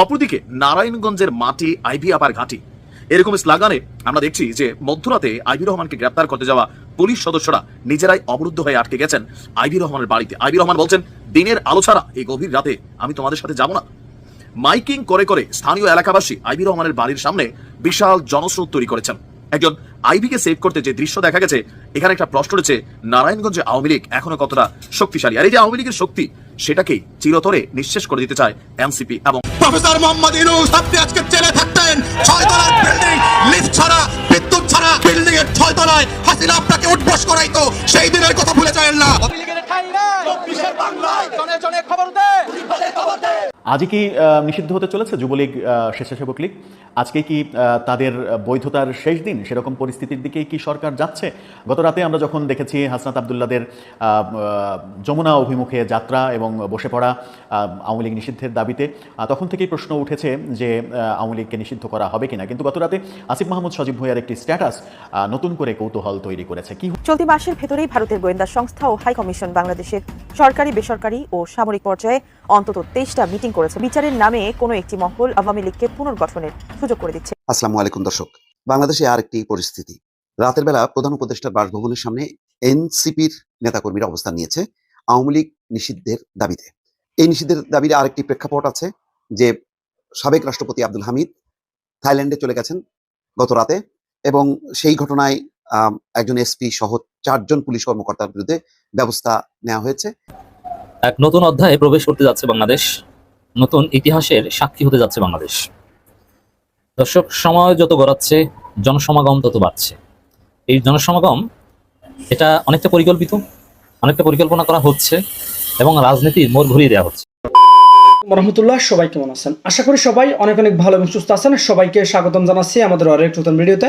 অপরদিকে নারায়ণগঞ্জের মাটি আইভি আপার ঘাঁটি। এরকম স্লাগানে আমরা দেখছি যে মধ্যরাতে আইবি রহমানকে গ্রেপ্তার করতে যাওয়া পুলিশ সদস্যরা নিজেরাই অবরুদ্ধ হয়ে আটকে গেছেন আইবি রহমানের বাড়িতে। আইবি রহমান বলছেন, দিনের আলো ছাড়া এই গভীর রাতে আমি তোমাদের সাথে যাব না। মাইকিং করে করে স্থানীয় এলাকাবাসী আইবি রহমানের বাড়ির সামনে বিশাল জনস্রোত তৈরি করেছেন। একজন আইবিকে সেভ করতে যে দৃশ্য দেখা গেছে, এখানে একটা প্রশ্ন রয়েছে, নারায়ণগঞ্জে আওয়ামী লীগ এখনও কতটা শক্তিশালী? আর এই যে আওয়ামী লীগের শক্তি সেটাকেই চিরতরে নিঃশেষ করে দিতে চায় এনসিপি এবং প্রফেসর মোহাম্মদ ইউনুস আপনি আজকে জেলে থাকতেন। ছয়তলার বিল্ডিং লিফট ছাড়া বিদ্যুৎ ছাড়া বিল্ডিং এর ছয় তলায় হাসিনা আপনাকে উঠবস করাইতো। সেই দিনের কথা ভুলে যায় না লীগের ঠাঁই নাই চব্বিশের বাংলায় জনে জনে খবর দে আজই কি নিষিদ্ধ হতে চলেছে যুবলীগ স্বেচ্ছাসেবক লীগ? আজকে কি তাদের বৈধতার শেষ দিন? সেরকম পরিস্থিতির দিকে কি সরকার যাচ্ছে? গত রাতে আমরা যখন দেখেছি হাসনাত আবদুল্লাদের যমুনা অভিমুখে যাত্রা এবং বসে পড়া আওয়ামী লীগ নিষিদ্ধের দাবিতে তখন থেকেই প্রশ্ন উঠেছে যে আওয়ামী লীগকে নিষিদ্ধ করা হবে কিনা। কিন্তু গত রাতে আসিফ মাহমুদ সজীব ভুইয়ার একটি স্ট্যাটাস নতুন করে কৌতূহল তৈরি করেছে। কি চলতি মাসের ভেতরেই ভারতের গোয়েন্দা সংস্থা ও হাই কমিশন বাংলাদেশের সরকারি, বেসরকারি ও সামরিক পর্যায়ে অন্তত তেইশটা মিটিং করেছে। বিচারের নামে কোনো একটি মহল আওয়ামী লীগকে পুনর্গঠনের সুযোগ করে দিচ্ছে। আসসালামু আলাইকুম দর্শক। বাংলাদেশে আরেকটি পরিস্থিতি। রাতের বেলা প্রধান উপদেষ্টার বাসভবনের সামনে এনসিপির নেতাকর্মীরা অবস্থান নিয়েছে আওয়ামী লীগ নিষিদ্ধের দাবিতে। এই নিষিদ্ধের দাবির আরেকটি প্রেক্ষাপট আছে যে সাবেক রাষ্ট্রপতি আব্দুল হামিদ থাইল্যান্ডে চলে গেছেন গত রাতে এবং সেই ঘটনায় একজন এসপি সহ চারজন পুলিশ কর্মকর্তার বিরুদ্ধে ব্যবস্থা নেওয়া হয়েছে। এক নতুন অধ্যায়ে প্রবেশ করতে যাচ্ছে বাংলাদেশ। নতুন ইতিহাসের সাক্ষী হতে যাচ্ছে বাংলাদেশ। দর্শক, সময় যত গড়াচ্ছে, জনসমাগম তত বাড়ছে। এই জনসমাগম, এটা অনেকটা পরিকল্পিত, অনেকটা পরিকল্পনা করা হচ্ছে এবং রাজনীতির মোড় ঘুরিয়ে দেওয়া হচ্ছে। রহমতুল্লাহ, সবাই কেমন আছেন? আশা করি সবাই অনেক অনেক ভালো এবং সুস্থ আছেন। সবাইকে স্বাগতম জানাচ্ছি আমাদের আরেক নতুন ভিডিওতে।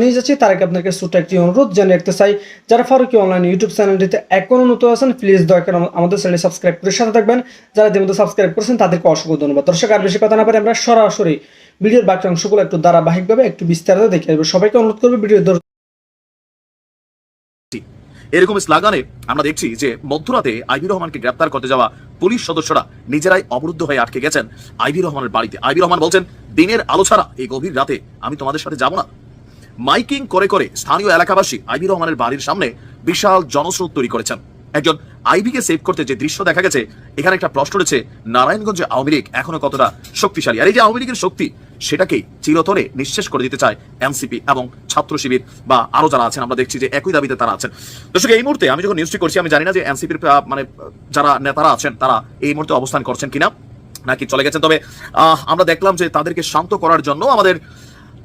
নিয়ে যাচ্ছি, তার আগে আপনাকে ছোট্ট একটি অনুরোধ জানিয়ে রাখতে চাই, যারা ফারুকি অনলাইন ইউটিউব চ্যানেলটিতে এখনও নতুন আছেন প্লিজ দয়া করে আমাদের চ্যানেল সাবস্ক্রাইব করে সাথে থাকবেন। যারা ইতিমধ্যে সাবস্ক্রাইব করেছেন, তাদেরকে অসংখ্য ধন্যবাদ। দর্শক, আর বেশি কথা না পারে আমরা সরাসরি ভিডিওর বাকি অংশগুলো একটু ধারাবাহিকভাবে একটু বিস্তারিত দেখে আসব। সবাইকে অনুরোধ করব ভিডিও এরকম স্লাগানে আমরা দেখছি যে মধ্যরাতে আইবি রহমানকে গ্রেপ্তার করতে যাওয়া পুলিশ সদস্যরা নিজেরাই অবরুদ্ধ হয়ে আটকে গেছেন আইবি রহমানের বাড়িতে। আইবি রহমান বলছেন, দিনের আলো ছাড়া এই গভীর রাতে আমি তোমাদের সাথে যাব না। মাইকিং করে করে স্থানীয় এলাকাবাসী আইবি রহমানের বাড়ির সামনে বিশাল জনস্রোত তৈরি করেছেন। একজন আইবিকে সেভ করতে যে দৃশ্য দেখা গেছে, এখানে একটা প্রশ্ন রয়েছে, নারায়ণগঞ্জে আওয়ামী লীগ এখনও কতটা শক্তিশালী? আর এই যে আওয়ামী লীগের শক্তি, সেটাকেই চিরতরে নিঃশেষ করে দিতে চায় এনসিপি এবং ছাত্র শিবির বা আরও যারা আছেন, আমরা দেখছি যে একই দাবিতে তারা আছেন। দর্শক, এই মুহূর্তে আমি যখন নিউজটি করছি, আমি জানি না যে এনসিপির মানে যারা নেতারা আছেন, তারা এই মুহূর্তে অবস্থান করছেন কিনা, নাকি চলে গেছেন। তবে আমরা দেখলাম যে তাদেরকে শান্ত করার জন্য আমাদের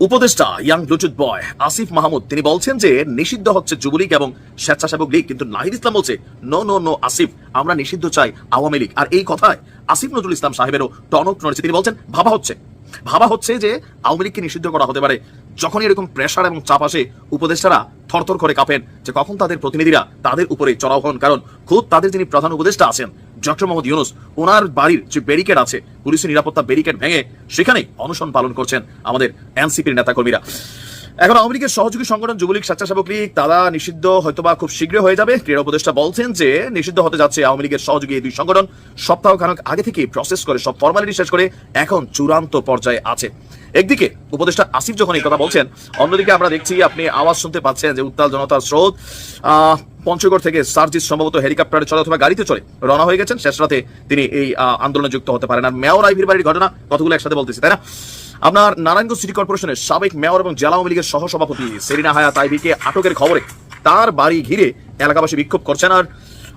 উপদেষ্টা young bluetooth boy Asif Mahmud, তিনি বলছেন যে নিষিদ্ধ হচ্ছে যুবলীগ এবং স্বেচ্ছাসেবক লীগ, কিন্তু নাহিদ ইসলাম বলছে নো নো নো আসিফ, আমরা নিষিদ্ধ চাই আওয়ামী লীগ। আর এই কথায় আসিফ নজরুল ইসলাম সাহেবেরও টনক নড়েছে। তিনি বলছেন, ভাবা হচ্ছে ভাবা হচ্ছে যে আওয়ামী লীগকে নিষিদ্ধ করা হতে পারে। যখনই এরকম প্রেশার এবং চাপ আসে, উপদেষ্টারা থরথর করে কাঁপেন যে কখন তাদের প্রতিনিধিরা তাদের উপরে চড়াও হন। কারণ খুব তাদের যিনি প্রধান উপদেষ্টা আছেন ডক্টর মোহাম্মদ ইউনুস, ওনার বাড়ির যে ব্যারিকেড আছে পুলিশের নিরাপত্তা ব্যারিকেড ভেঙে সেখানেই অনশন পালন করছেন আমাদের এনসিপির নেতাকর্মীরা। এখন আওয়ামী লীগের সহযোগী সংগঠন যুবলীগ স্বেচ্ছাসেবক লীগ, তারা নিষিদ্ধ হয়তোবা খুব শীঘ্রই হয়ে যাবে। ক্রীড়া উপদেষ্টা বলছেন যে, নিষিদ্ধ হতে যাচ্ছে আওয়ামী লীগের সহযোগী এই দুই সংগঠন। সপ্তাহ খানক আগে থেকে প্রসেস করে, সব ফর্মালিটি শেষ করে এখন চূড়ান্ত পর্যায়ে আছে। একদিকে উপদেষ্টা আসিফ যখন এই কথা বলছেন, অন্যদিকে আমরা দেখছি আপনি আওয়াজ শুনতে পাচ্ছেন যে উত্তাল জনতার স্রোত পঞ্চগড় থেকে সার্জিস সম্ভবত হেলিকপ্টারে চলে অথবা গাড়িতে চলে রওনা হয়ে গেছেন। শেষ রাতে তিনি এই আন্দোলনে যুক্ত হতে পারেন। আর মেয়র আইভির বাড়ির ঘটনা, কতগুলো একসাথে বলতেছি, তাই না? আপনার নারায়ণগঞ্জ সিটি কর্পোরেশনের সাবেক মেয়র এবং জেলা আওয়ামী লীগের সহসভাপতি সেরিনা হায়া আইভিকে আটকের খবরে তার বাড়ি ঘিরে এলাকাবাসী বিক্ষোভ করছেন। আর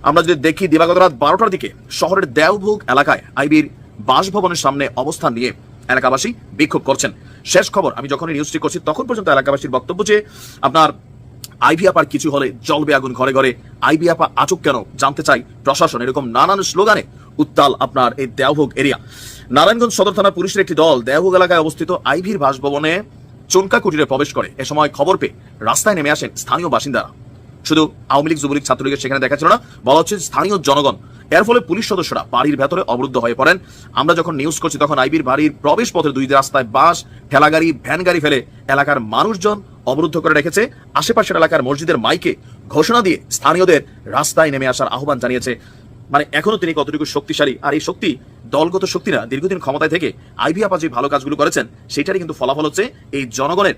আমরা যদি দেখি দিবাগত রাত বারোটার দিকে শহরের দেওভোগ এলাকায় আইবির বাসভবনের সামনে অবস্থান নিয়ে এলাকাবাসী বিক্ষোভ করছেন। শেষ খবর আমি যখন নিউজটি করছি তখন পর্যন্ত এলাকাবাসীর বক্তব্য যে আপনার আইভি আপার কিছু হলে জলবে আগুন ঘরে ঘরে। আইভি আপা আচক কেন? জানতে চাই প্রশাসন এরকম নানান স্লোগানে। উত্তাল আপনার এই দেওভোগ এরিয়া। নারায়ণগঞ্জ সদর থানা পুলিশের একটি দল দেওভোগ এলাকায় অবস্থিত আইভির বাসভবনে চনকা কুটিরে প্রবেশ করে। এ সময় খবর পেয়ে রাস্তায় নেমে আসেন স্থানীয় বাসিন্দারা। শুধু আওয়ামী লীগ, যুবলীগ ছাত্রলীগের সেখানে দেখা ছিল না, বলা হচ্ছে স্থানীয় জনগণ। এর ফলে পুলিশ সদস্যরা বাড়ির ভেতরে অবরুদ্ধ হয়ে পড়েন। আমরা যখন নিউজ করছি, তখন আইবির বাড়ির প্রবেশ পথে দুই রাস্তায় বাস, ঠেলাগাড়ি, ভ্যান গাড়ি ফেলে এলাকার মানুষজন অবরুদ্ধ করে রেখেছে। আশেপাশের এলাকার মসজিদের মাইকে ঘোষণা দিয়ে স্থানীয়দের রাস্তায় নেমে আসার আহ্বান জানিয়েছে। মানে এখনও তিনি কতটুকু শক্তিশালী, আর এই শক্তি, দলগত শক্তি না দীর্ঘদিন ক্ষমতায় থেকে আইভি আপা যে ভালো কাজগুলো করেছেন, সেটারই কিন্তু ফলাফল হচ্ছে এই জনগণের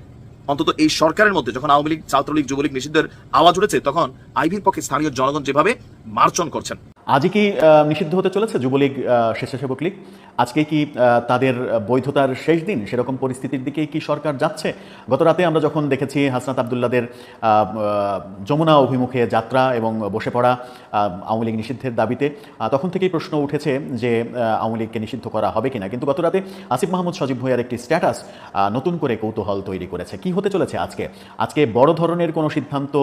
অন্তত এই সরকারের মধ্যে যখন আওয়ামী লীগ, ছাত্রলীগ, যুবলীগ নিষিদ্ধের আওয়াজ উঠেছে, তখন আইভির পক্ষে স্থানীয় জনগণ যেভাবে মার্চন করছেন। আজই কি নিষিদ্ধ হতে চলেছে যুবলীগ স্বেচ্ছাসেবক লীগ? আজকে কি তাদের বৈধতার শেষ দিন? সেরকম পরিস্থিতির দিকেই কি সরকার যাচ্ছে? গত রাতে আমরা যখন দেখেছি হাসনাত আবদুল্লাদের যমুনা অভিমুখে যাত্রা এবং বসে পড়া আওয়ামী লীগ নিষিদ্ধের দাবিতে তখন থেকেই প্রশ্ন উঠেছে যে আওয়ামী লীগকে নিষিদ্ধ করা হবে কিনা। কিন্তু গত রাতে আসিফ মাহমুদ সজীব ভুঁইয়ার একটি স্ট্যাটাস নতুন করে কৌতূহল তৈরি করেছে। কি হতে চলেছে আজকে? আজকে বড় ধরনের কোনো সিদ্ধান্ত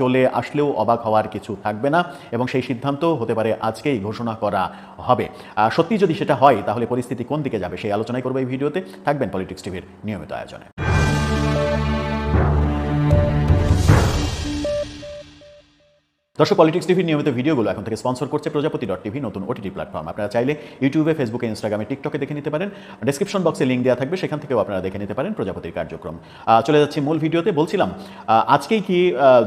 চলে আসলেও অবাক হওয়ার কিছু থাকবে না এবং সেই সিদ্ধান্ত হতে পারে আজকেই ঘোষণা করা হবে। সত্যি যদি সেটা হয়, তাহলে পরিস্থিতি কোন দিকে যাবে সেই আলোচনাই করব এই ভিডিওতে। থাকবেন পলিটিক্স টিভির নিয়মিত আয়োজনে। দর্শক পলিটিক্স টিভির নিয়মিত ভিডিওগুলো এখন থেকে স্পন্সর করছে প্রজাপতি ডট টিভি নতুন ওটিটি প্ল্যাটফর্ম আপনারা চাইলে ইউটিউবে ফেসবুকে ইনস্টাগ্রামে টিকটকে দেখে নিতে পারেন। ডিসক্রিপশন বক্সে লিঙ্ক দেওয়া থাকবে, সেখান থেকেও আপনারা দেখে নিতে পারেন প্রজাপতির কার্যক্রম। চলে যাচ্ছি মূল ভিডিওতে। বলছিলাম আজকেই কি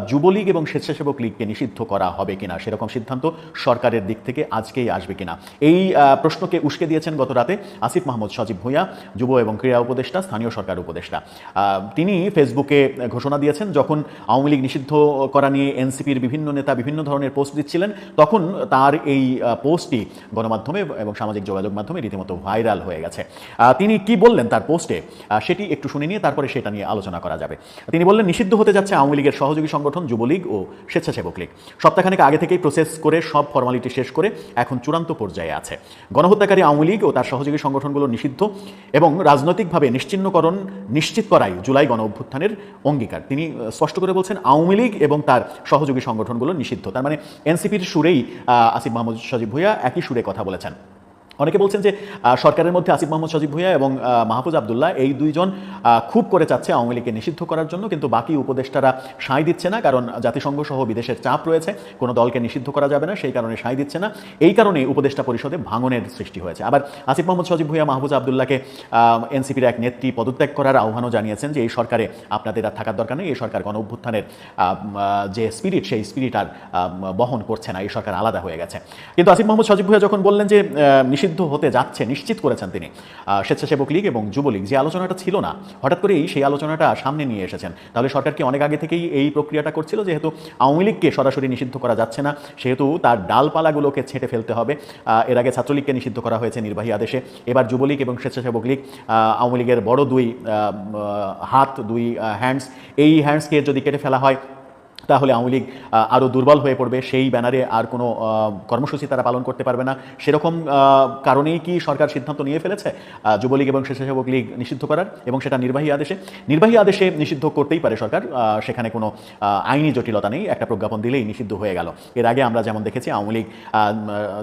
যুবলীগ এবং স্বেচ্ছাসেবক লীগকে নিষিদ্ধ করা হবে কিনা? সেরকম সিদ্ধান্ত সরকারের দিক থেকে আজকেই আসবে কিনা? এই প্রশ্নকে উস্কে দিয়েছেন গত রাতে আসিফ মাহমুদ, সজীব ভূঁইয়া, যুব এবং ক্রীড়া উপদেষ্টা, স্থানীয় সরকার উপদেষ্টা। তিনি ফেসবুকে ঘোষণা দিয়েছেন, যখন আওয়ামী লীগ নিষিদ্ধ করা নিয়ে এনসিপির বিভিন্ন নেতা বিভিন্ন ধরনের পোস্ট দিচ্ছিলেন। তখন তার এই পোস্টটি গণমাধ্যমে এবং সামাজিক যোগাযোগ মাধ্যমে রীতিমতো ভাইরাল হয়ে গেছে। তিনি কি বললেন তার পোস্টে? সেটি একটু শুনে নিয়ে তারপরে সেটা নিয়ে আলোচনা করা যাবে। তিনি বললেন, নিষিদ্ধ হতে যাচ্ছে আওয়ামী লীগের সহযোগী সংগঠন, যুবলীগ ও স্বেচ্ছাসেবক লীগ। সপ্তাহখানেক আগে থেকেই প্রসেস করে সব ফর্মালিটি শেষ করে এখন চূড়ান্ত পর্যায়ে আছে। গণহত্যাকারী আওয়ামী লীগ ও তার সহযোগী সংগঠনগুলো নিষিদ্ধ এবং রাজনৈতিকভাবে নিশ্চিহ্নকরণ নিশ্চিত করাই জুলাই গণ অভ্যুত্থানের অঙ্গীকার। তিনি স্পষ্ট করে বলছেন, আওয়ামী লীগ এবং তার সহযোগী সংগঠনগুলো নিষিদ্ধ। তার মানে এনসিপির সুরেই আসিফ মাহমুদ সজীব ভুইয়া একই সুরে কথা বলেছেন। অনেকে বলছেন যে সরকারের মধ্যে আসিফ মোহাম্মদ সজীব ভুইয়া এবং মাহফুজ আবদুল্লাহ এই দুইজন খুব করে চাচ্ছে আওয়ামী লীগকে নিষিদ্ধ করার জন্য কিন্তু বাকি উপদেষ্টারা সায় দিচ্ছে না কারণ জাতিসংঘ সহ বিদেশের চাপ রয়েছে কোনো দলকে নিষিদ্ধ করা যাবে না সেই কারণে সায় দিচ্ছে না। এই কারণে উপদেষ্টা পরিষদে ভাঙনের সৃষ্টি হয়েছে। আবার আসিফ মোহাম্মদ সজীব ভুইয়া মাহফুজ আবদুল্লাহকে এনসিপির এক নেত্রী পদত্যাগ করার আহ্বানও জানিয়েছেন যে এই সরকারে আপনাদের আর থাকার দরকার নেই এই সরকার গণ অভ্যুত্থানের যে স্পিরিট সেই স্পিরিট আর বহন করছে না এই সরকার আলাদা হয়ে গেছে। কিন্তু আসিফ মোহাম্মদ সজীব ভুইয়া যখন বললেন যে আহ, নিষিদ্ধ হতে যাচ্ছে, নিশ্চিত করেছেন তিনি। স্বেচ্ছাসেবক লীগ এবং যুবলীগ, যে আলোচনাটা ছিল না, হঠাৎ করেই সেই আলোচনাটা সামনে নিয়ে এসেছেন। তাহলে সরকার কি অনেক আগে থেকেই এই প্রক্রিয়াটা করছিল, যেহেতু আওয়ামী লীগকে সরাসরি নিষিদ্ধ করা যাচ্ছে না, সেহেতু তার ডালপালাগুলোকে ছেঁটে ফেলতে হবে। এর আগে ছাত্রলীগকে নিষিদ্ধ করা হয়েছে নির্বাহী আদেশে। এবার যুবলীগ এবং স্বেচ্ছাসেবক লীগ আওয়ামী লীগের বড় দুই হাত, দুই হ্যান্ডস এই হ্যান্ডসকে যদি কেটে ফেলা হয় তাহলে আওয়ামী লীগ আরও দুর্বল হয়ে পড়বে। সেই ব্যানারে আর কোনো কর্মসূচি তারা পালন করতে পারবে না। সেরকম কারণেই কি সরকার সিদ্ধান্ত নিয়ে ফেলেছে? যুবলীগ এবং স্বেচ্ছাসেবক লীগ নিষিদ্ধ করার এবং সেটা নির্বাহী আদেশে। নির্বাহী আদেশে নিষিদ্ধ করতেই পারে সরকার। সেখানে কোনো আইনি জটিলতা নেই। একটা প্রজ্ঞাপন দিলেই নিষিদ্ধ হয়ে গেল। এর আগে আমরা যেমন দেখেছি, আওয়ামী লীগ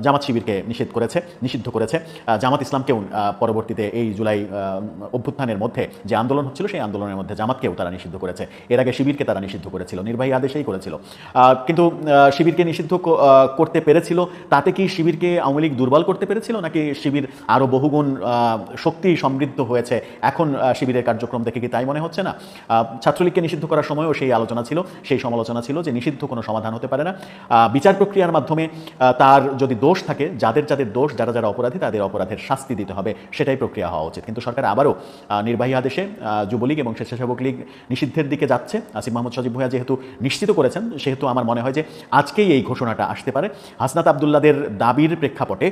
জামাত শিবিরকে নিষিদ্ধ করেছে নিষিদ্ধ করেছে। জামাত ইসলামকেও পরবর্তীতে এই জুলাই অভ্যুত্থানের মধ্যে যে আন্দোলন হচ্ছিল, সেই আন্দোলনের মধ্যে জামাতকেও তারা নিষিদ্ধ করেছে। এর আগে শিবিরকে তারা নিষিদ্ধ করেছিল। নির্বাহী আদেশেই করেছিল। কিন্তু শিবিরকে নিষিদ্ধ করতে পেরেছিল। তাতে কি শিবিরকে আওয়ামী লীগ দুর্বল করতে পেরেছিল, নাকি শিবির আরও বহুগুণ শক্তি সমৃদ্ধ হয়েছে? এখন শিবিরের কার্যক্রম দেখে কি তাই মনে হচ্ছে না? ছাত্রলীগকে নিষিদ্ধ করার সময়ও সেই আলোচনা ছিল, সেই সমালোচনা ছিল যে নিষিদ্ধ কোনো সমাধান হতে পারে না। বিচার প্রক্রিয়ার মাধ্যমে তার যদি দোষ থাকে, যাদের যাদের দোষ, যারা যারা অপরাধী, তাদের অপরাধের শাস্তি দিতে হবে, সেটাই প্রক্রিয়া হওয়া উচিত। কিন্তু সরকার আবারও নির্বাহী আদেশে যুবলীগ এবং স্বেচ্ছাসেবক লীগ নিষিদ্ধের দিকে যাচ্ছে। আসিফ মাহমুদ সজীব ভুঁইয়া যেহেতু নিশ্চিত করেছেন, সেহেতু আমার মনে হয় যে আজকেই এই ঘোষণাটা আসতে পারে। হাসনাত আবদুল্লাদের দাবির প্রেক্ষাপটে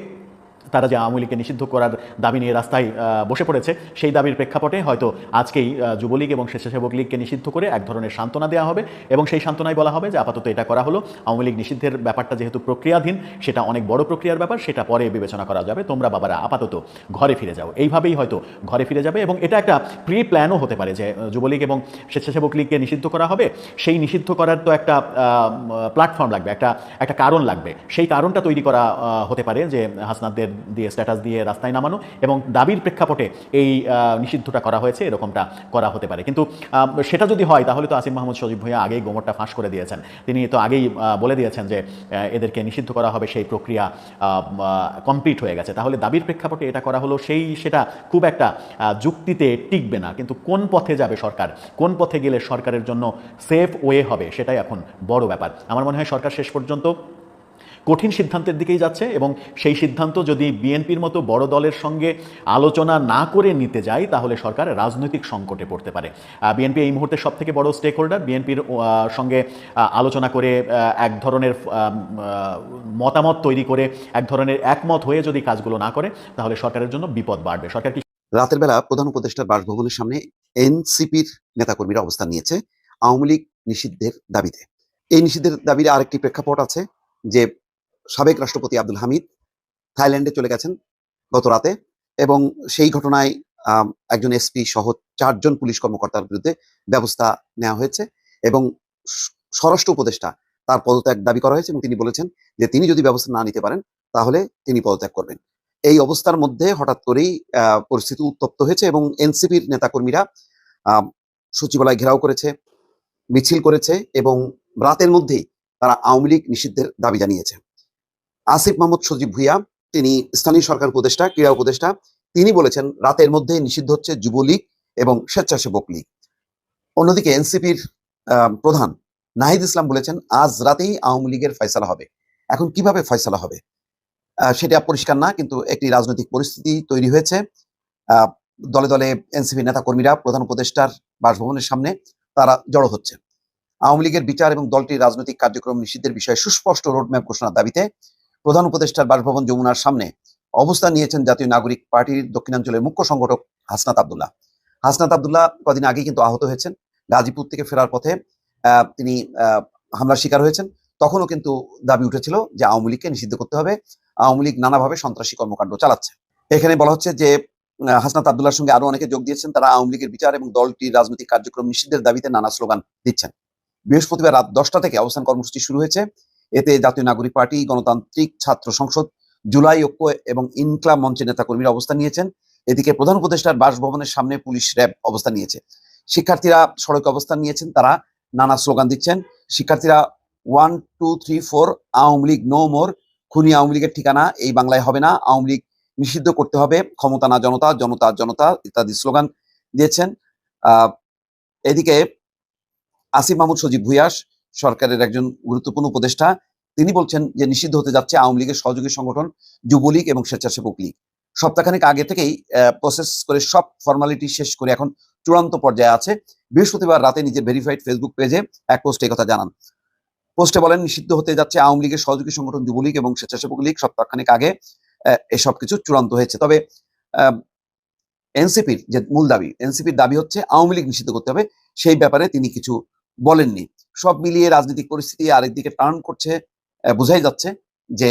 তারা যে আওয়ামী লীগকে নিষিদ্ধ করার দাবি নিয়ে রাস্তায় বসে পড়েছে, সেই দাবির প্রেক্ষাপটে হয়তো আজকেই যুবলীগ এবং স্বেচ্ছাসেবক লীগকে নিষিদ্ধ করে এক ধরনের সান্ত্বনা দেওয়া হবে এবং সেই সান্ত্বনায় বলা হবে যে আপাতত এটা করা হলো। আওয়ামী লীগ নিষিদ্ধের ব্যাপারটা যেহেতু প্রক্রিয়াধীন, সেটা অনেক বড় প্রক্রিয়ার ব্যাপার, সেটা পরে বিবেচনা করা যাবে। তোমরা বাবারা আপাতত ঘরে ফিরে যাও। এইভাবেই হয়তো ঘরে ফিরে যাবে এবং এটা একটা প্রি প্ল্যানও হতে পারে যে যুবলীগ এবং স্বেচ্ছাসেবক লীগকে নিষিদ্ধ করা হবে। সেই নিষিদ্ধ করার তো একটা প্ল্যাটফর্ম লাগবে, একটা একটা কারণ লাগবে। সেই কারণটা তৈরি করা হতে পারে যে হাসনাদদের দিয়ে স্ট্যাটাস দিয়ে রাস্তায় নামানো এবং দাবির প্রেক্ষাপটে এই নিষিদ্ধটা করা হয়েছে, এরকমটা করা হতে পারে। কিন্তু সেটা যদি হয়, তাহলে তো আসিম মাহমুদ সজীব ভূঁইয়া আগেই গোমরটা ফাঁস করে দিয়েছেন। তিনি তো আগেই বলে দিয়েছেন যে এদেরকে নিষিদ্ধ করা হবে, সেই প্রক্রিয়া কমপ্লিট হয়ে গেছে। তাহলে দাবির প্রেক্ষাপটে এটা করা হলো, সেই, সেটা খুব একটা যুক্তিতে টিকবে না। কিন্তু কোন পথে যাবে সরকার? কোন পথে গেলে সরকারের জন্য সেফ ওয়ে হবে? সেটাই এখন বড় ব্যাপার। আমার মনে হয় সরকার শেষ পর্যন্ত কঠিন সিদ্ধান্তের দিকেই যাচ্ছে এবং সেই সিদ্ধান্ত যদি বিএনপির মতো বড় দলের সঙ্গে আলোচনা না করে নিতে যায়, তাহলে সরকার রাজনৈতিক সংকটে পড়তে পারে। বিএনপি এই মুহূর্তে সব থেকে বড় স্টেক হোল্ডার বিএনপির সঙ্গে আলোচনা করে এক ধরনের মতামত তৈরি করে, এক ধরনের একমত হয়ে যদি কাজগুলো না করে, তাহলে সরকারের জন্য বিপদ বাড়বে। সরকার রাতের বেলা প্রধান উপদেষ্টার বাসভবনের সামনে এনসিপির নেতাকর্মীরা অবস্থান নিয়েছে আওয়ামী লীগ নিষিদ্ধের দাবিতে। এই নিষিদ্ধের দাবির আরেকটি প্রেক্ষাপট আছে যে সাবেক রাষ্ট্রপতি আব্দুল হামিদ থাইল্যান্ডে চলে গেছেন গত রাতে এবং সেই ঘটনায় একজন এসপি সহ চারজন পুলিশ কর্মকর্তার বিরুদ্ধে ব্যবস্থা নেওয়া হয়েছে এবং স্বরাষ্ট্র উপদেষ্টা তার পদত্যাগ দাবি করা হয়েছে এবং তিনি বলেছেন যে তিনি যদি ব্যবস্থা না নিতে পারেন তাহলে তিনি পদত্যাগ করবেন। এই অবস্থার মধ্যে হঠাৎ করেই পরিস্থিতি উত্তপ্ত হয়েছে এবং এনসিপির নেতাকর্মীরা সচিবালয় ঘেরাও করেছে, মিছিল করেছে এবং রাতের মধ্যেই তারা আওয়ামী লীগ নিষিদ্ধের দাবি জানিয়েছে। আসিফ মাহমুদ সজীব ভুইয়া, তিনি স্থানীয় সরকার উপদেষ্টা, ক্রীড়া উপদেষ্টা, তিনি বলেছেন, রাতের মধ্যে নিষিদ্ধ হচ্ছে যুবলীগ এবং স্বেচ্ছাসেবক লীগ। অন্যদিকে এনসিপির প্রধান নাহিদ ইসলাম বলেছেন, আজ রাতেই আওয়ামী লীগের ফয়সালা হবে। এখন কীভাবে ফয়সালা হবে? সেটা পরিষ্কার না, কিন্তু একটি রাজনৈতিক পরিস্থিতি তৈরি হয়েছে। দলে দলে এনসিপি নেতা কর্মীরা প্রধান উপদেষ্টার বাসভবনের সামনে তারা জড়ো হচ্ছে। আওয়ামী লীগের বিচার এবং দলটির রাজনৈতিক কার্যক্রম নিষিদ্ধের বিষয়ে সুস্পষ্ট রোডম্যাপ ঘোষণার দাবিতে প্রধান উপদেষ্টার বাসভবন যমুনার সামনে অবস্থান নিয়েছেন জাতীয় নাগরিক পার্টির দক্ষিণাঞ্চলের মুখ্য সংগঠক হাসনাত আবদুল্লাহ। হাসনাত আবদুল্লাহ কদিন আগে কিন্তু আহত হয়েছেন। গাজীপুর থেকে ফেরার পথে তিনি হামলার শিকার হয়েছেন। তখনও কিন্তু দাবি উঠেছিল যে আওয়ামী লীগকে নিষিদ্ধ করতে হবে। আওয়ামী লীগ নানাভাবে সন্ত্রাসী কর্মকাণ্ড চালাচ্ছে। এখানে বলা হচ্ছে যে হাসনাত আবদুল্লাহর সঙ্গে আরও অনেকে যোগ দিয়েছেন। তারা আওয়ামী লীগের বিচার এবং দলটির রাজনৈতিক কার্যক্রম নিষিদ্ধের দাবিতে নানা স্লোগান দিচ্ছেন। বৃহস্পতিবার রাত দশটা থেকে অবস্থান কর্মসূচি শুরু হয়েছে। এতে জাতীয় নাগরিক পার্টি, গণতান্ত্রিক ছাত্র সংসদ, জুলাই ঐক্য এবং ইনকলাব মঞ্চের নেতাকর্মীরা অবস্থান নিয়েছেন। এদিকে প্রধান উপদেষ্টার বাসভবনের সামনে পুলিশ র্যাব অবস্থান নিয়েছে। শিক্ষার্থীরা সড়কে অবস্থান নিয়েছেন, তারা নানা স্লোগান দিচ্ছেন। শিক্ষার্থীরা one, two, three, four, Awami League, no more, খুনি আওয়ামী লীগের ঠিকানা, এই বাংলায় হবে না, আওয়ামী লীগ নিষিদ্ধ করতে হবে, ক্ষমতা না জনতা জনতা জনতা, ইত্যাদি স্লোগান দিয়েছেন। এদিকে আসিফ মাহমুদ, সজীব ভুইয়াস সরকারের একজন গুরুত্বপূর্ণ উপদেষ্টা, তিনি বলছেন যে নিষিদ্ধ হতে যাচ্ছে আওয়ামী লীগের সহযোগী সংগঠন যুবলীগ এবং স্বেচ্ছাসেবক লীগ। সপ্তাহখানেক আগে থেকেই প্রসেস করে সব ফর্মালিটি শেষ করে এখন চূড়ান্ত পর্যায়ে আছে। বৃহস্পতিবার রাতে নিজের ভেরিফাইড ফেসবুক পেজে এক পোস্টে কথা জানান। পোস্টে বলেন, নিষিদ্ধ হতে যাচ্ছে আওয়ামী লীগের সহযোগী সংগঠন যুবলীগ এবং স্বেচ্ছাসেবক লীগ। সপ্তাহখানেক আগে এসব কিছু চূড়ান্ত হয়েছে। তবে এনসিপির যে মূল দাবি, এনসিপির দাবি হচ্ছে আওয়ামী লীগ নিষিদ্ধ করতে হবে। সেই ব্যাপারে তিনি কিছু বলেননি। সব মিলিয়ে রাজনৈতিক পরিস্থিতি আরেকদিকে টার্ন করছে বোঝাই যাচ্ছে যে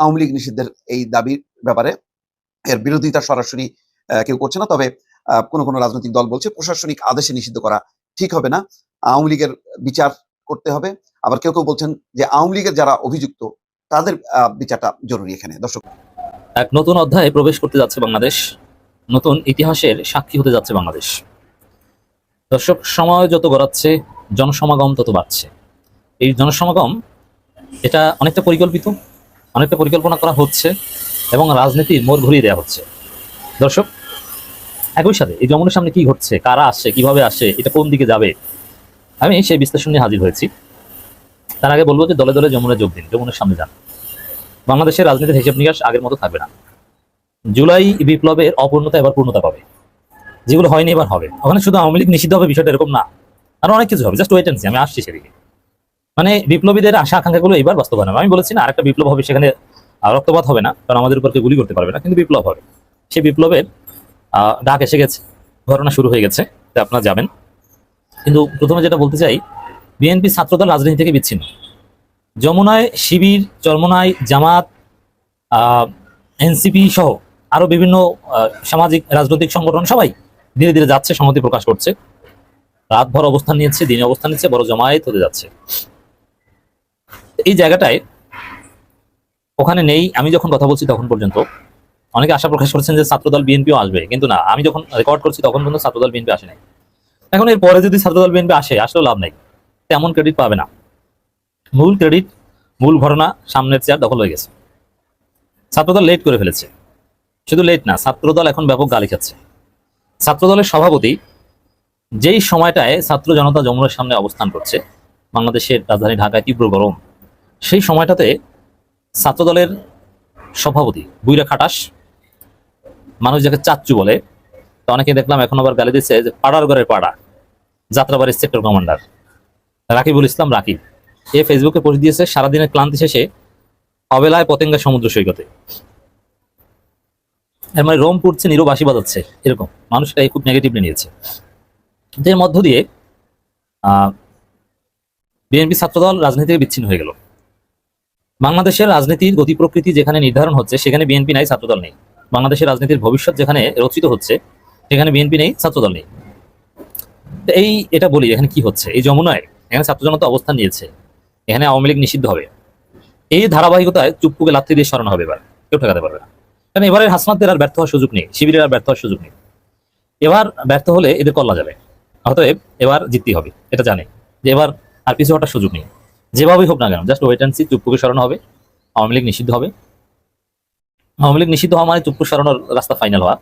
আওয়ামী লীগ নিষিদ্ধের এই দাবির ব্যাপারে এর বিরোধিতা সরাসরি কেউ করছে না। তবে কোনো কোনো রাজনৈতিক দল বলছে প্রশাসনিক আদেশে নিষিদ্ধ করা ঠিক হবে না। আওয়ামী লীগের বিচার করতে হবে। আবার কেউ কেউ বলছেন যে আওয়ামী লীগের যারা অভিযুক্ত, তাদের বিচারটা জরুরি এখানে। দর্শক এক নতুন অধ্যায়ে প্রবেশ করতে যাচ্ছে বাংলাদেশ। নতুন ইতিহাসের সাক্ষী হতে যাচ্ছে বাংলাদেশ। দর্শক, সময় যত গড়াচ্ছে জনসমাগম তত বাড়ছে। এই জনসমাগম, এটা অনেকটা পরিকল্পিত, অনেকটা পরিকল্পনা করা হচ্ছে এবং রাজনীতির মোড় ঘুরিয়ে দেওয়া হচ্ছে। দর্শক, একই সাথে এই যমুনের সামনে কি ঘটছে, কারা আসছে, কীভাবে আসছে, এটা কোন দিকে যাবে, আমি সেই বিশ্লেষণ নিয়ে হাজির হয়েছি। তার আগে বলব যে দলে দলে যমুনা যোগ দিন, যমুনের সামনে যান। বাংলাদেশের রাজনীতির হিসাব নিকাশ আগের মতো থাকবে না। জুলাই বিপ্লবের অপূর্ণতা এবার পূর্ণতা পাবে। যেগুলো হয়নি এবার হবে। ওখানে শুধু আওয়ামী লীগ নিষিদ্ধ হবে বিষয়টা এরকম না। আর অনেক কিছু হবে জাস্ট ওয়েট এন্ড সি আমি আসছি সেদিকে। মানে বিপ্লবীদের আশা, আকাঙ্ক্ষাগুলো এবার বাস্তবায়ন হবে। আমি বলেছি না, আরেকটা বিপ্লব হবে, সেখানে রক্তপাত হবে না, কারণ আমাদের উপর কেউ গুলি করতে পারবে না, কিন্তু বিপ্লব হবে। সেই বিপ্লবের ডাক এসে গেছে, ঘটনা শুরু হয়ে গেছে আপনারা যাবেন কিন্তু প্রথমে যেটা বলতে চাই, বিএনপি ছাত্রদল রাজনীতি থেকে বিচ্ছিন্ন। যমুনায় শিবির, চরমনায় জামাত এনসিপি সহ আরও বিভিন্ন সামাজিক, রাজনৈতিক সংগঠন সবাই ধীরে ধীরে যাচ্ছে সংহতি প্রকাশ করছে। রাতভর অবস্থান নিয়েছে, দিনে অবস্থান নিচ্ছে বড় জমায়েত হতে যাচ্ছে। এই জায়গাটায় ওখানে নেই, আমি যখন কথা বলছি তখন পর্যন্ত, অনেকে আশা প্রকাশ করছেন যে ছাত্রদল বিএনপিও আসবে, কিন্তু না, আমি যখন রেকর্ড করছি তখন পর্যন্ত ছাত্রদল বিএনপি আসে নাই। এখন এর পরে যদি ছাত্রদল বিএনপি আসে, আসলেও লাভ নেই। তেমন ক্রেডিট পাবে না। মূল ক্রেডিট মূল ঘটনা সামনের চেয়ার দখল হয়ে গেছে। ছাত্রদল লেট করে ফেলেছে। শুধু লেট না, ছাত্রদল এখন ব্যাপক গালি খাচ্ছে। ছাত্রদলের সভাপতি যেই সময়টায় ছাত্র জনতা যমুনার সামনে অবস্থান করছে, বাংলাদেশের রাজধানী ঢাকায় তীব্র গরম, সেই সময়টাতে ছাত্রদলের সভাপতি বুইরা খাটাস, মানুষ যাকে চাচ্চু বলে, তো অনেকে দেখলাম এখন আবার গালি দিচ্ছে যে পাড়ার ঘরের পাড়া, যাত্রাবাড়ির সেক্টর কমান্ডার রাকিবুল ইসলাম রাকিব। এ ফেসবুকে পোস্ট দিয়েছে, সারাদিনের ক্লান্তি শেষে অবেলায় পতেঙ্গা সমুদ্র সৈকতে। এর মানে রোম পড়ছে নিরো বাসি বাজাচ্ছে, এরকম। মানুষটা খুব নেগেটিভলি নিয়েছে। এর মধ্য দিয়ে বিএনপি ছাত্রদল রাজনীতি থেকে বিচ্ছিন্ন হয়ে গেল। বাংলাদেশের রাজনীতির গতি প্রকৃতি যেখানে নির্ধারণ হচ্ছে, সেখানে বিএনপি নাই, ছাত্রদল নেই। বাংলাদেশের রাজনীতির ভবিষ্যৎ যেখানে রচিত হচ্ছে, সেখানে বিএনপি নেই, ছাত্রদল নেই। এই, এটা বলি, এখানে কি হচ্ছে? এই যমুনায়, এখানে ছাত্র জনতা অবস্থান নিয়েছে। এখানে আওয়ামী লীগ নিষিদ্ধ হবে। এই ধারাবাহিকতায় চুপ্পুকে লাথি দিয়ে সরানো হবে এবার। কেউ ঠেকাতে পারবে না। কারণ এবারের হাসনাতদের আর ব্যর্থ হওয়ার সুযোগ নেই, শিবিরের আর ব্যর্থ হওয়ার সুযোগ নেই। এবার ব্যর্থ হলে এদের কল্লা যাবে। অতএব এবার জিততেই হবে, এটা জানে। যে এবার আর পিছু হটার সুযোগ নেই। যেভাবেই হোক না কেন জাস্ট ওয়েট অ্যান্ড সি চুপ্পুকে সরানো হবে, আওয়ামী লীগ নিষিদ্ধ হবে। আওয়ামী লীগ নিষিদ্ধ হওয়া মানে চুপ্পু সরানোর রাস্তা ফাইনাল হওয়া।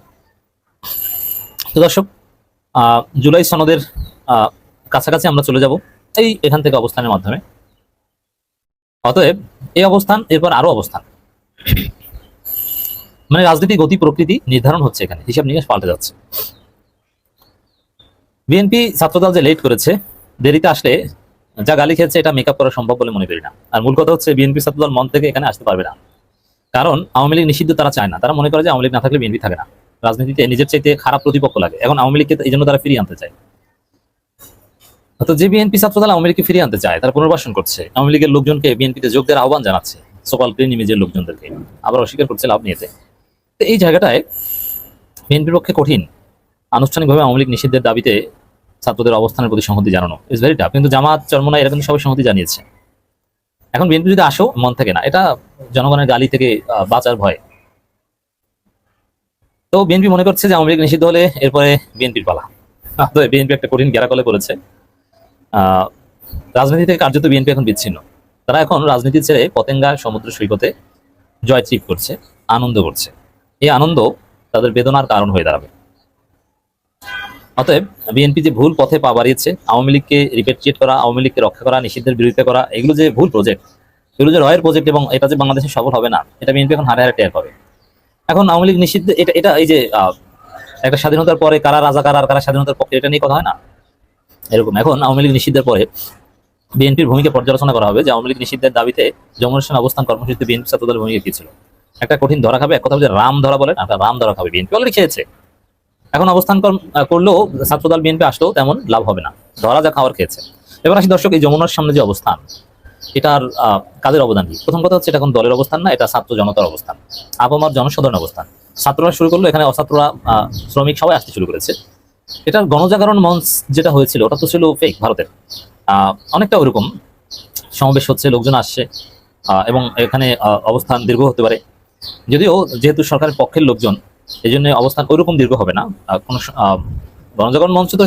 তো দর্শক জুলাই সনদের কাছাকাছি আমরা চলে যাব এই এখান থেকে অবস্থানের মাধ্যমে। অতএব এই অবস্থান, এরপর আরও অবস্থান। মানে রাজনীতি, গতি, প্রকৃতি নির্ধারণ হচ্ছে এখানে, হিসাব নিকাশ পাল্টে যাচ্ছে। বিএনপি ছাত্রদল যে লেট করেছে, দেরিতে আসলে যা গালি খেয়েছে এটা মেকআপ করা সম্ভব বলে মনে করি না। আর মূল কথা হচ্ছে বিএনপি ছাত্রদল মন থেকে এখানে আসতে পারবে না। কারণ আওয়ামী লীগ নিষিদ্ধ তারা চায় না। তারা মনে করে যে আওয়ামী লীগ না থাকলে বিএনপি থাকে না। রাজনীতিতে নিজের চাইতে খারাপ প্রতিপক্ষ লাগে। এখন আওয়ামী লীগকে এই জন্য তারা ফিরিয়ে আনতে চায়। তো যে বিএনপি ছাত্রদল আওয়ামী লীগকে ফিরিয়ে আনতে চায়, তারা পুনর্বাসন করছে। আওয়ামী লীগের লোকজনকে বিএনপিতে যোগ দেওয়ার আহ্বান জানাচ্ছে। সকল গ্রিন ইমেজের লোকজনদেরকে। আবার অস্বীকার করছে, লাভ নিয়েছে। তো এই জায়গাটায় বিএনপির পক্ষে কঠিন। আনুষ্ঠানিকভাবে আওয়ামী লীগ নিষিদ্ধের দাবিতে ছাত্রদের অবস্থানের প্রতি সংহতি জানানো। ইজ ভেরি টাফ কিন্তু জামাত চরমনা এরা কিন্তু সবাই সংহতি জানিয়েছে। এখন বিএনপি যদি আসো মন থেকে না। এটা জনগণের গালি থেকে বাঁচার ভয়। তো বিএনপি মনে করছে যে আওয়ামী লীগ নিষিদ্ধ হলে এরপরে বিএনপির পালা। তো বিএনপি একটা কঠিন গ্যারাকলে করেছে রাজনীতি থেকে কার্যত বিএনপি এখন বিচ্ছিন্ন। তারা এখন রাজনীতি ছেড়ে পতেঙ্গা, সমুদ্র সৈকতে জয় জয়ত্রীপ করছে, আনন্দ করছে। এই আনন্দ তাদের বেদনার কারণ হয়ে দাঁড়াবে। অতএব বিএনপি যে ভুল পথে পা বাড়িয়েছে, আওয়ামী লীগকে রিপেট্রিয়েট করা, আওয়ামী লীগকে রক্ষা করা, নিষিদ্ধের বিরোধিতা করা, এগুলো যে ভুল প্রজেক্ট এগুলো যে রয়ের প্রজেক্ট এবং এটা যে বাংলাদেশে সফল হবে না, এটা বিএনপি এখন হারে হারে টের পাবে এখন আওয়ামী লীগ নিষিদ্ধ, এটা এটা এই যে একটা স্বাধীনতার পরে কারা রাজা, কারা, আর কারা স্বাধীনতার পক্ষে, এটা নিয়ে কথা হয় না? এরকম। এখন আওয়ামী লীগ নিষিদ্ধের পরে বিএনপির ভূমিকা পর্যালোচনা করা হবে যে আওয়ামী লীগ নিষিদ্ধের দাবিতে যমুনার অবস্থান কর্মসূচিতে বিএনপি ছাত্রদলের ভূমিকা কি ছিল? একটা কঠিন ধরা খাবে, এক কথা হচ্ছে রাম ধরা বলেন একটা রাম ধরা খাবে বিএনপি। অলরেডি খেয়েছে। এখন অবস্থান করলেও ছাত্রদল বিএনপি আসলেও তেমন লাভ হবে না। ধরা যা খাওয়ার খেয়েছে। এবার আসি দর্শক, এই যমুনার সামনে যে অবস্থান, এটার কাদের অবদান কি? প্রথম কথা হচ্ছে এটা এখন দলের অবস্থান না, এটা ছাত্র জনতার অবস্থান। আপামার জনসাধারণ অবস্থান। ছাত্ররা শুরু করল, এখানে অছাত্ররা শ্রমিক সবাই আসতে শুরু করেছে। এটার গণজাগরণ মঞ্চ যেটা হয়েছিল, ওটা তো ছিল ফেক ভারতের। অনেকটা ওরকম। সমাবেশ হচ্ছে, লোকজন আসছে এবং এখানে অবস্থান দীর্ঘ হতে পারে। যদিও যেহেতু সরকারের পক্ষের লোকজন এই জন্য অবস্থান ওইরকম দীর্ঘ হবে না। কোনো গণজাগরণ মঞ্চ তো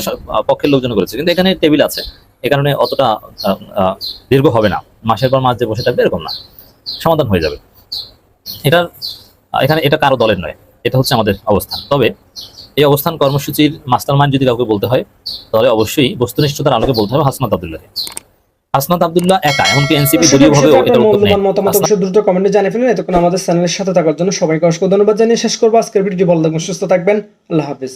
পক্ষের লোকজন করেছে কিন্তু এখানে টেবিল আছে। এ কারণে অতটা দীর্ঘ হবে না। মাসের পর মাস যে বসে থাকবে এরকম না। সমাধান হয়ে যাবে। আহ, এখানে এটা কারও দলের নয়। এটা হচ্ছে আমাদের অবস্থান। তবে এই অবস্থান কর্মসূচির মাস্টার মাইন্ড যদি কাউকে বলতে হয় তাহলে অবশ্যই বস্তুনিষ্ঠতার আলোকে বলতে হবে হাসনাত আবদুল্লাহকে। হাসনাত আব্দুল্লাহ একা এমনকি এনসিপি দলীয় ভাবে এটার উদ্যোগ নেয় মতামত। অবশ্যই দ্রুত কমেন্টে জানিয়ে ফেলুন। এতক্ষণ আমাদের চ্যানেলের সাথে থাকার জন্য সবাইকে অসংখ্য ধন্যবাদ জানিয়ে শেষ করব। আজকের ভিডিওটি ভালো থাকবেন সুস্থ থাকবেন। আল্লাহ হাফিজ।